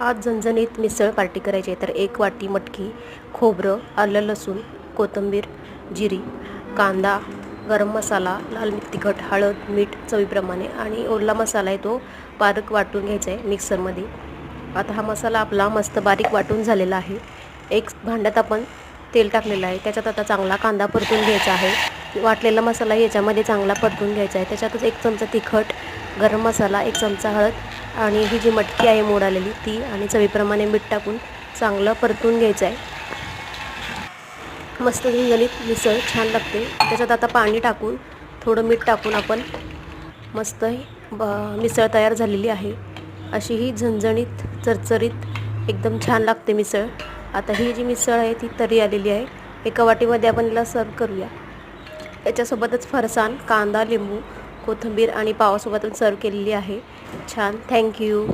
आज झणझणीत मिसळ पार्टी करायची आहे तर एक वाटी मटकी खोबरं आलं लसूण कोथिंबीर जिरी कांदा गरम मसाला लाल तिखट हळद मीठ चवीप्रमाणे आणि ओला मसाला आहे तो बारीक वाटून घ्यायचा आहे मिक्सरमध्ये. आता हा मसाला आपला मस्त बारीक वाटून झालेला आहे. एक भांड्यात आपण तेल टाकलेलं आहे त्याच्यात आता चांगला कांदा परतून घ्यायचा आहे. वाटलेला मसाला याच्यामध्ये चांगला परतून घ्यायचा आहे. त्याच्यातच एक चमचा तिखट गरम मसाला एक चमचा हळद आणि ही जी मटकी आहे मोड आलेली ती आणि चवीप्रमाणे मीठ टाकून चांगलं परतून घ्यायचं आहे. मस्त झणझणीत मिसळ छान लागते. त्याच्यात आता पाणी टाकून थोडं मीठ टाकून आपण मस्त ब मिसळ तयार झालेली आहे. अशी ही झणझणीत चरचरीत एकदम छान लागते मिसळ. आता ही जी मिसळ आहे ती तरी आलेली आहे. एका वाटीमध्ये आपण हिला सर्व करूया. याच्यासोबतच फरसाण कांदा लिंबू कोथिंबीर आणि पावासोबत सर्व केलेली आहे. छान. थँक्यू